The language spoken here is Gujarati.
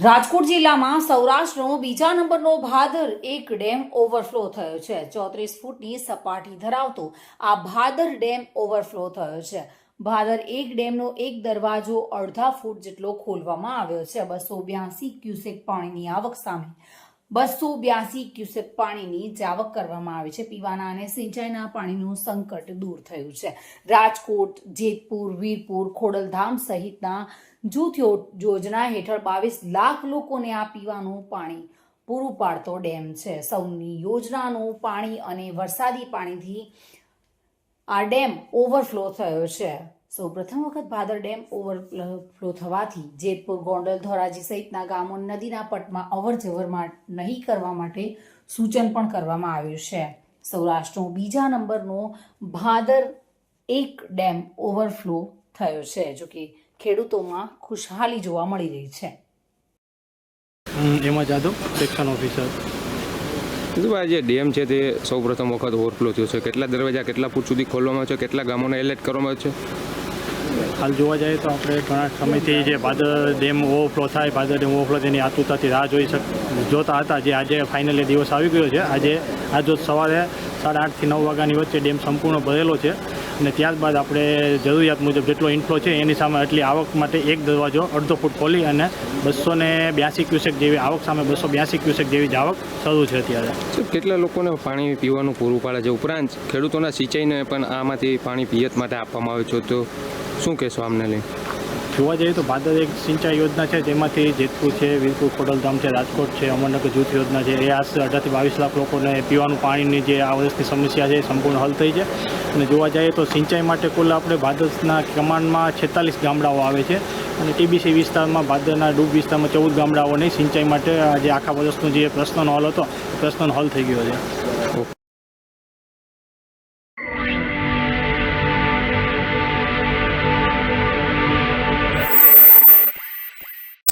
રાજકોટ જિલ્લામાં સૌરાષ્ટ્રનો બીજા નંબરનો ભાદર એક ડેમ ઓવરફ્લો થયો છે. ચોત્રીસ ફૂટની સપાટી ધરાવતો આ ભાદર ડેમ ઓવરફ્લો થયો છે. ભાદર એક ડેમનો એક દરવાજો અડધા ફૂટ જેટલો ખોલવામાં આવ્યો છે. બસો બ્યાસી ક્યુસેક પાણીની આવક સામે બસો બ્યાસી ક્યુસેક પાણીની જાવક કરવામાં આવી છે. પીવાના અને સિંચાઈના પાણીનું સંકટ દૂર થયું છે. રાજકોટ, જેતપુર, વીરપુર, ખોડલધામ સહિતના જૂથ યોજના હેઠળ બાવીસ લાખ લોકોને આ પીવાનું પાણી પૂરું પાડતો ડેમ છે. સૌની યોજનાનું પાણી અને વરસાદી પાણીથી આ ડેમ ઓવરફ્લો થયો છે. સૌ પ્રથમ વખત ભાદર ડેમ ઓવરફ્લો થવાથી જેતપુર ગોંડલ ધોરાજી સહિતના ગામો નદીના પટમાં અવરજવર નહીં કરવા માટે સૂચન પણ કરવામાં આવ્યું છે. સૌરાષ્ટ્રનો બીજા નંબરનો ભાદર એક ડેમ ઓવરફ્લો થયો છે જો કે ખેડૂતોમાં ખુશહાલી જોવા મળી રહી છે. એમાં જાદવ સેક્શન ઓફિસર. ભાઈ જે ડેમ છે તે સૌ પ્રથમ વખત ઓવરફ્લો થયો છે. કેટલા દરવાજા કેટલા ફૂટ સુધી ખોલવામાં આવ્યો છે? કેટલા ગામોને એલર્ટ કરવામાં આવ્યો છે? હાલ જોવા જઈએ તો આપણે ઘણા સમયથી જે ભાદર ડેમ ઓવરફ્લો થાય, ભાદર ડેમ ઓવરફ્લો તેની આતુરતાથી રાહ જોઈ શક, જોતા હતા. જે આજે ફાઇનલી દિવસ આવી ગયો છે. આજે, આજ સવારે સાડા આઠથી નવ વાગ્યાની વચ્ચે ડેમ સંપૂર્ણ ભરેલો છે. અને ત્યારબાદ આપણે જરૂરિયાત મુજબ જેટલો ઇન્ફ્લો છે, એની સામે એટલી આવક માટે એક દરવાજો, અડધો ફૂટ ખોલી અને બસો ને બ્યાસી ક્યુસેક જેવી આવક સામે બસો બ્યાસી ક્યુસેક જેવી જ આવક શરૂ છે અત્યારે. કેટલા લોકોને પાણી પીવાનું પૂરું પાડે છે? ઉપરાંત ખેડૂતોના સિંચાઈને પણ આમાંથી પાણી પિયત માટે આપવામાં આવે છે. તો શું કહેશો આમને લઈ? જોવા જઈએ તો ભાદર એક સિંચાઈ યોજના છે, જેમાંથી જેતપુર છે, વીરપુર, ખોડલધામ છે, રાજકોટ છે, અમરનગર જૂથ યોજના છે. એ આશરે અઢારથી બાવીસ લાખ લોકોને પીવાનું પાણીની જે આ વર્ષની સમસ્યા છે એ સંપૂર્ણ હલ થઈ છે. અને જોવા જઈએ તો સિંચાઈ માટે કુલ આપણે ભાદરના કમાન્ડમાં છેતાલીસ ગામડાઓ આવે છે. અને ટીબીસી વિસ્તારમાં ભાદરના ડૂબ વિસ્તારમાં ચૌદ ગામડાઓની સિંચાઈ માટે આજે આખા વર્ષનો જે પ્રશ્નનો હલ હતો, પ્રશ્નનો હલ થઈ ગયો છે.